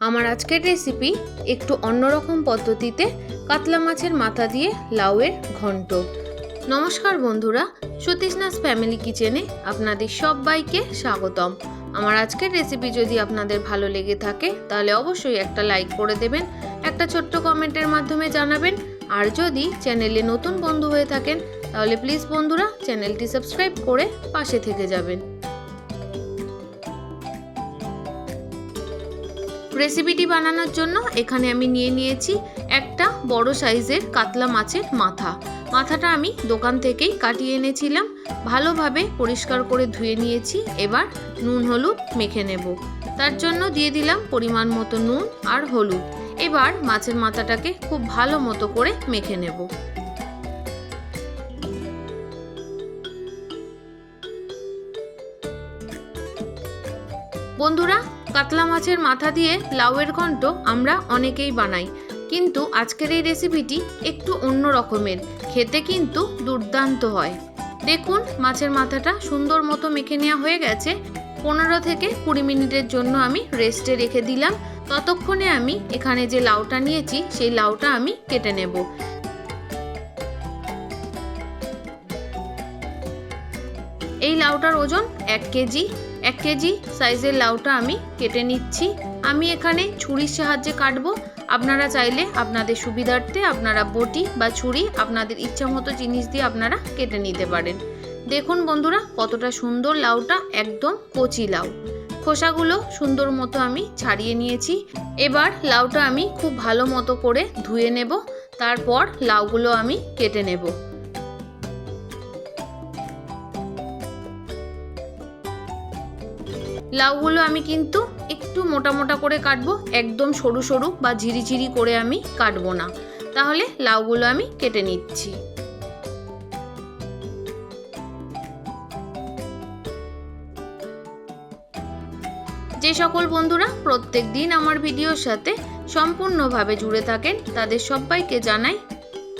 আমার আজকের রেসিপি একটু অন্যরকম পদ্ধতিতে কাতলা মাছের মাথা দিয়ে লাউয়ের ঘন্ট। নমস্কার বন্ধুরা, সতীশনাথ ফ্যামিলি কিচেনে আপনাদের সবাইকে স্বাগতম। আমার আজকের রেসিপি যদি আপনাদের ভালো লেগে থাকে, তাহলে অবশ্যই একটা লাইক করে দেবেন, একটা ছোট্ট কমেন্টের মাধ্যমে জানাবেন। আর যদি চ্যানেলে নতুন বন্ধু হয়ে থাকেন, তাহলে প্লিজ বন্ধুরা চ্যানেলটি সাবস্ক্রাইব করে পাশে থেকে যাবেন। রেসিপিটি বানানোর জন্য এখানে আমি নিয়ে নিয়েছি একটা বড় সাইজের কাতলা মাছের মাথা। মাথাটা আমি দোকান থেকেই কাটিয়ে এনেছিলাম। ভালোভাবে পরিষ্কার করে ধুয়ে নিয়েছি। এবার নুন, হলুদ মেখে নেব। তার জন্য দিয়ে দিলাম পরিমাণ মতো নুন আর হলুদ। এবার মাছের মাথাটাকে খুব ভালো মতো করে মেখে নেব। বন্ধুরা কাতলা মাছের মাথা দিয়ে লাউয়ের ঘন্ট আমরা অনেকেই বানাই। কিন্তু আজকের এই রেসিপিটি একটু অন্য রকমের। খেতে কিন্তু দুর্দান্ত হয়। দেখুন, মাছের মাথাটা সুন্দর মতো মেখে নেওয়া হয়ে গেছে। পনেরো থেকে কুড়ি মিনিটের জন্য আমি রেস্টে রেখে দিলাম। ততক্ষণে আমি এখানে যে লাউটা নিয়েছি, সেই লাউটা আমি কেটে নেব। এই লাউটার ওজন এক কেজি। এক কেজি সাইজের লাউটা আমি কেটে নিচ্ছি। আমি এখানে ছুরির সাহায্যে কাটবো। আপনারা চাইলে আপনাদের সুবিধার্থে আপনারা বটি বা ছুরি আপনাদের ইচ্ছা মতো জিনিস দিয়ে আপনারা কেটে নিতে পারেন। দেখুন বন্ধুরা, কতটা সুন্দর লাউটা, একদম কচি লাউ। খোসাগুলো সুন্দর মতো আমি ছাড়িয়ে নিয়েছি। এবার লাউটা আমি খুব ভালো মতো করে ধুয়ে নেব। তারপর লাউগুলো আমি কেটে নেব। লাউগুলো আমি কিন্তু একটু মোটা মোটা করে কাটবো, একদম সরু সরু বা ঝিরিঝিরি করে আমি কাটবো না। তাহলে লাউগুলো আমি কেটে নিচ্ছি। যে সকল বন্ধুরা প্রত্যেক দিন আমার ভিডিওর সাথে সম্পূর্ণভাবে জুড়ে থাকেন, তাদের সবাইকে জানাই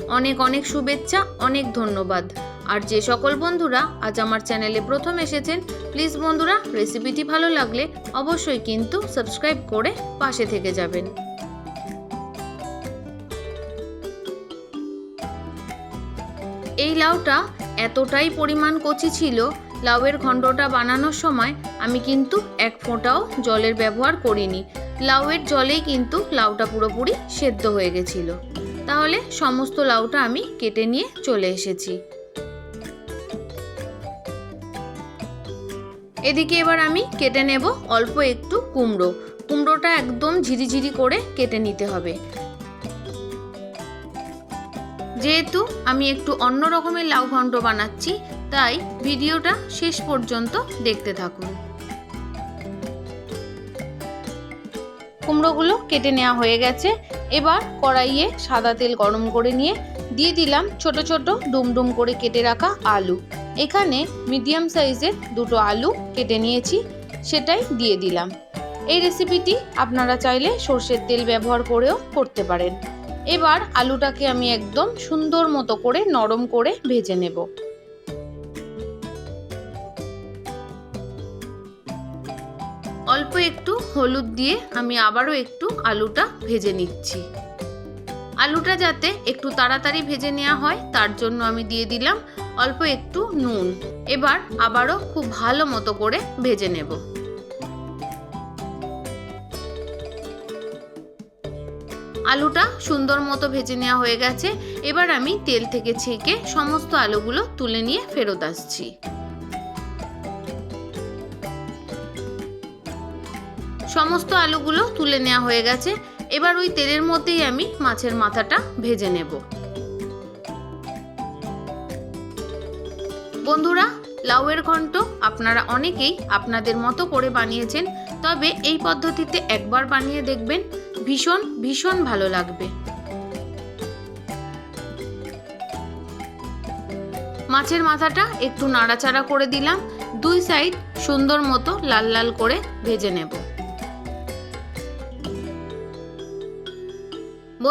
অনেক অনেক শুভেচ্ছা, অনেক ধন্যবাদ। আর যে সকল বন্ধুরা আজ আমার চ্যানেলে প্রথম এসেছেন প্লিজ বন্ধুরা রেসিপিটি ভালো লাগলে অবশ্যই কিন্তু সাবস্ক্রাইব করে পাশে থেকে যাবেন। এই লাউটা এতটাই পরিমাণ কচি ছিল, লাউয়ের ঘণ্টটা বানানোর সময় আমি কিন্তু এক ফোঁটাও জলের ব্যবহার করিনি। লাউয়ের জলেই কিন্তু লাউটা পুরোপুরি সেদ্ধ হয়ে গেছিল। তাহলে সমস্ত লাউটা আমি কেটে নিয়ে চলে এসেছি। এদিকে এবার আমি কেটে নেব অল্প একটু কুমড়ো। কুমড়োটা একদম ঝিরিঝিরি করে কেটে নিতে হবে। যেহেতু আমি একটু অন্য রকমের লাউ ঘন্ট বানাচ্ছি, তাই ভিডিওটা শেষ পর্যন্ত দেখতে থাকুন। কুমড়োগুলো কেটে নেওয়া হয়ে গেছে। এবার কড়াইয়ে সাদা তেল গরম করে নিয়ে দিয়ে দিলাম ছোট ছোট ডুমডুম করে কেটে রাখা আলু। এখানে মিডিয়াম সাইজের দুটো আলু কেটে নিয়েছি, সেটাই দিয়ে দিলাম। এই রেসিপিটি আপনারা চাইলে সর্ষের তেল ব্যবহার করেও করতে পারেন। এবার আলুটাকে আমি একদম সুন্দর মতো করে নরম করে ভেজে নেব। অল্প একটু হলুদ দিয়ে আমি আবারও একটু আলুটা ভেজে নিচ্ছি। আলুটা যাতে একটু তাড়াতাড়ি ভেজে নেওয়া হয়, তার জন্য আমি দিয়ে দিলাম অল্প একটু নুন। এবার আবারও খুব ভালো মতো করে ভেজে নেব। আলুটা সুন্দর মতো ভেজে নেওয়া হয়ে গেছে। এবার আমি তেল থেকে ছেঁকে সমস্ত আলুগুলো তুলে নিয়ে ফেরত আসছি। সমস্ত আলুগুলো তুলে নেওয়া হয়ে গেছে। এবার ওই তেলের মধ্যেই আমি মাছের মাথাটা ভেজে নেব। বন্ধুরা, লাউয়ের ঘন্ট আপনারা অনেকেই আপনাদের মতো করে বানিয়েছেন, তবে এই পদ্ধতিতে একবার বানিয়ে দেখবেন, ভীষণ ভীষণ ভালো লাগবে। মাছের মাথাটা একটু নাড়াচাড়া করে দিলাম, দুই সাইড সুন্দর মতো লাল লাল করে ভেজে নেব।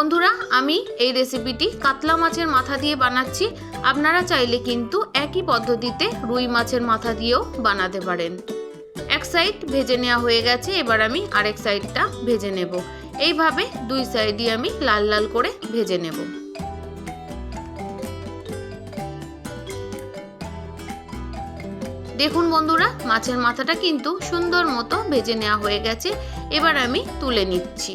বন্ধুরা, আমি এই রেসিপিটি কাতলা মাছের মাথা দিয়ে বানাচ্ছি। আপনারা চাইলে কিন্তু একই পদ্ধতিতে রুই মাছের মাথা দিয়েও বানাতে পারেন। এক সাইড ভেজে নেওয়া হয়ে গেছে, এবার আমি আরেক সাইডটা ভেজে নেব। এইভাবে দুই সাইডই আমি লাল লাল করে ভেজে নেব। দেখুন বন্ধুরা, মাছের মাথাটা কিন্তু সুন্দর মতো ভেজে নেওয়া হয়ে গেছে। এবার আমি তুলে নিচ্ছি।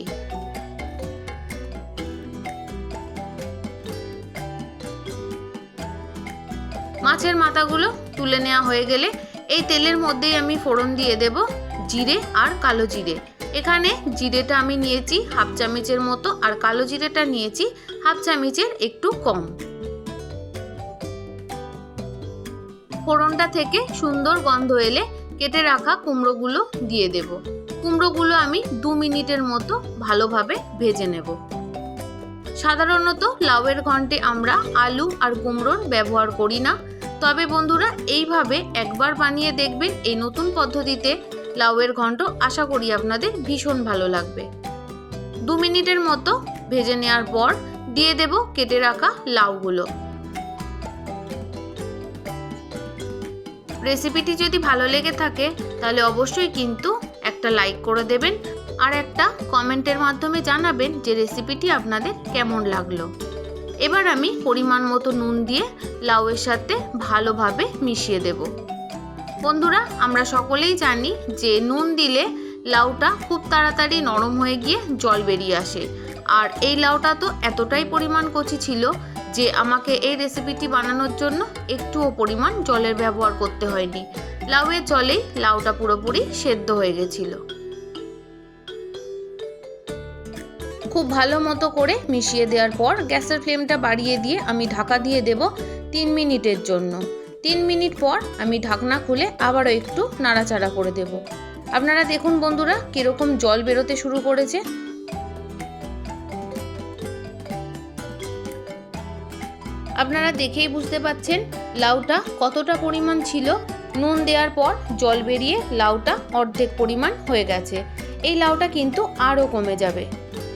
মাছের মাথাগুলো তুলে নেওয়া হয়ে গেলে এই তেলের মধ্যেই আমি ফোড়ন দিয়ে দেব জিরে আর কালো জিরে। এখানে জিরেটা আমি নিয়েছি হাফ চামচের মতো আর কালো জিরেটা নিয়েছি হাফ চামচের একটু কম। ফোড়নটা থেকে সুন্দর গন্ধ এলে কেটে রাখা কুমড়োগুলো দিয়ে দেব। কুমড়োগুলো আমি দু মিনিটের মতো ভালোভাবে ভেজে নেব। সাধারণত লাউয়ের ঘন্টে আমরা আলু আর কুমড়োর ব্যবহার করি না। তবে বন্ধুরা, এইভাবে একবার বানিয়ে দেখবেন এই নতুন পদ্ধতিতে লাউয়ের ঘন্ট। আশা করি আপনাদের ভীষণ ভালো লাগবে। দু মিনিটের মতো ভেজে নেওয়ার পর দিয়ে দেব কেটে রাখা লাউগুলো। রেসিপিটি যদি ভালো লেগে থাকে, তাহলে অবশ্যই কিন্তু একটা লাইক করে দেবেন আর একটা কমেন্টের মাধ্যমে জানাবেন যে রেসিপিটি আপনাদের কেমন লাগল। এবার আমি পরিমাণ মতো নুন দিয়ে লাউয়ের সাথে ভালোভাবে মিশিয়ে দেব। বন্ধুরা, আমরা সকলেই জানি যে নুন দিলে লাউটা খুব তাড়াতাড়ি নরম হয়ে গিয়ে জল বেরিয়ে আসে। আর এই লাউটা তো এতটাই পরিমাণ কচি ছিল যে আমাকে এই রেসিপিটি বানানোর জন্য একটুও পরিমাণ জলের ব্যবহার করতে হয়নি। লাউয়ের জলেই লাউটা পুরোপুরি সেদ্ধ হয়ে গেছিল। খুব ভালো মতো করে মিশিয়ে দেওয়ার পর গ্যাসের ফ্লেমটা বাড়িয়ে দিয়ে আমি ঢাকা দিয়ে দেব তিন মিনিটের জন্য। তিন মিনিট পর আমি ঢাকনা খুলে আবারও একটু নাড়াচাড়া করে দেব। আপনারা দেখুন বন্ধুরা, কীরকম জল বেরোতে শুরু করেছে। আপনারা দেখেই বুঝতে পাচ্ছেন লাউটা কতটা পরিমাণ ছিল। নুন দেওয়ার পর জল বেরিয়ে লাউটা অর্ধেক পরিমাণ হয়ে গেছে। এই লাউটা কিন্তু আরও কমে যাবে।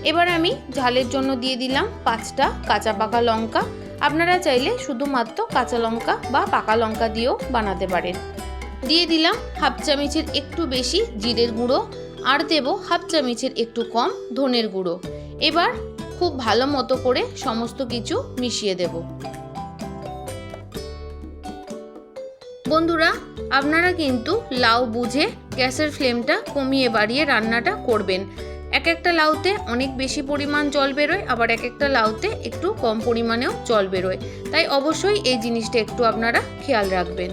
এবার আমি ঝালের জন্য দিয়ে দিলাম পাঁচটা কাঁচা পাকা লঙ্কা। আপনারা চাইলে শুধুমাত্র কাঁচা লঙ্কা বা পাকা লঙ্কা দিয়েও বানাতে পারেন। দিয়ে দিলাম হাফ চামচের একটু বেশি জিরের গুঁড়ো আর দেব হাফ চামচের একটু কম ধনের গুঁড়ো। এবার খুব ভালো মতো করে সমস্ত কিছু মিশিয়ে দেব। বন্ধুরা, আপনারা কিন্তু লাউ বুঝে গ্যাসের ফ্লেমটা কমিয়ে বাড়িয়ে রান্নাটা করবেন। এক একটা লাউতে অনেক বেশি পরিমাণ জল বেরোয়, আবার এক একটা লাউতে একটু কম পরিমাণেও জল বেরোয়। তাই অবশ্যই এই জিনিসটা একটু আপনারা খেয়াল রাখবেন।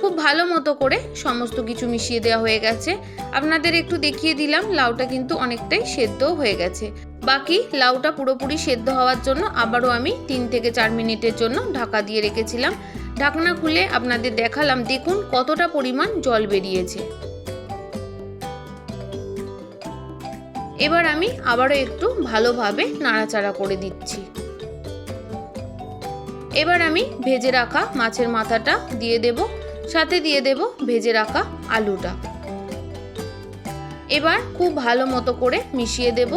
খুব ভালো মতো করে সমস্ত কিছু মিশিয়ে দেওয়া হয়ে গেছে। আপনাদের একটু দেখিয়ে দিলাম, লাউটা কিন্তু অনেকটাই সেদ্ধও হয়ে গেছে। বাকি লাউটা পুরোপুরি সেদ্ধ হওয়ার জন্য আবারও আমি তিন থেকে চার মিনিটের জন্য ঢাকা দিয়ে রেখেছিলাম। ঢাকনা খুলে আপনাদের দেখালাম, দেখুন কতটা পরিমাণ জল বেরিয়েছে। এবার আমি আবারও একটু ভালোভাবে নাড়াচাড়া করে দিচ্ছি। এবার আমি ভেজে রাখা মাছের মাথাটা দিয়ে দেব, সাথে দিয়ে দেব ভেজে রাখা আলুটা। এবার খুব ভালো মতো করে মিশিয়ে দেব।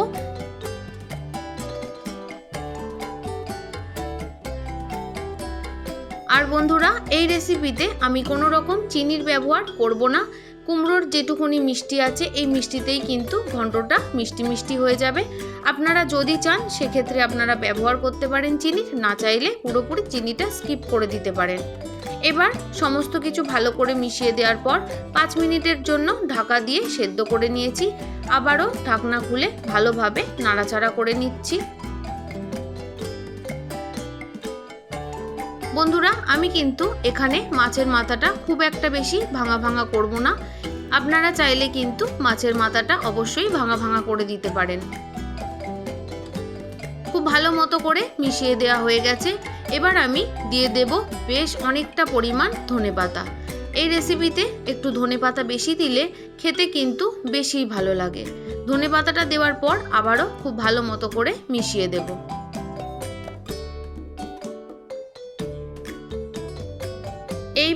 আর বন্ধুরা, এই রেসিপিতে আমি কোনো রকম চিনির ব্যবহার করব না। কুমড়োর যেটুকুনি মিষ্টি আছে, এই মিষ্টিতেই কিন্তু ঘন্টটা মিষ্টি মিষ্টি হয়ে যাবে। আপনারা যদি চান, সেক্ষেত্রে আপনারা ব্যবহার করতে পারেন চিনি, না চাইলে পুরোপুরি চিনিটা স্কিপ করে দিতে পারেন। এবার সমস্ত কিছু ভালো করে মিশিয়ে দেওয়ার পর পাঁচ মিনিটের জন্য ঢাকা দিয়ে সেদ্ধ করে নিয়েছি। আবারও ঢাকনা খুলে ভালোভাবে নাড়াচাড়া করে নিচ্ছি। বন্ধুরা, আমি কিন্তু এখানে মাছের মাথাটা খুব একটা বেশি ভাঙা ভাঙা করব না। আপনারা চাইলে কিন্তু মাছের মাথাটা অবশ্যই ভাঙা ভাঙা করে দিতে পারেন। খুব ভালো মতো করে মিশিয়ে দেওয়া হয়ে গেছে। এবার আমি দিয়ে দেব বেশ অনেকটা পরিমাণ ধনে পাতা। এই রেসিপিতে একটু ধনে পাতা বেশি দিলে খেতে কিন্তু বেশি ভালো লাগে। ধনে পাতাটা দেওয়ার পর আবারও খুব ভালো মতো করে মিশিয়ে দেবো।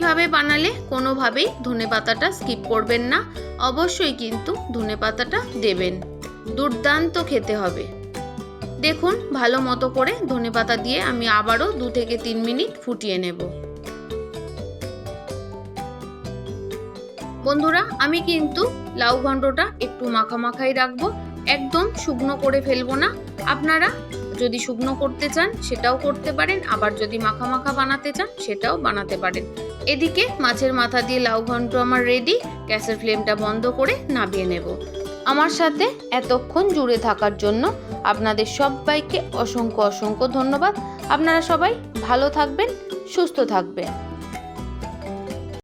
এইভাবে বানালে কোনোভাবেই ধনে পাতাটা স্কিপ করবেন না। অবশ্যই কিন্তু ধনে পাতাটা দেবেন। দুর্দান্ত খেতে হবে। দেখুন, ভালো মতো করে ধনে পাতা দিয়ে আমি আবারও দু থেকে তিন মিনিট ফুটিয়ে নেব। বন্ধুরা, আমি কিন্তু লাউ ঘন্টটা একটু মাখা মাখাই রাখব। একদম শুকনো করে ফেলব না। আপনারা যদি শুকনো করতে চান, সেটাও করতে পারেন। আবার যদি মাখা মাখা বানাতে চান, সেটাও বানাতে পারেন। এদিকে মাছের মাথা দিয়ে লাউ ঘন্ট আমার রেডি গ্যাসের ফ্লেমটা বন্ধ করে নামিয়ে নেব। আমার সাথে এতক্ষণ জুড়ে থাকার জন্য আপনাদের সবাইকে অসংখ্য অসংখ্য ধন্যবাদ। আপনারা সবাই ভালো থাকবেন, সুস্থ থাকবেন।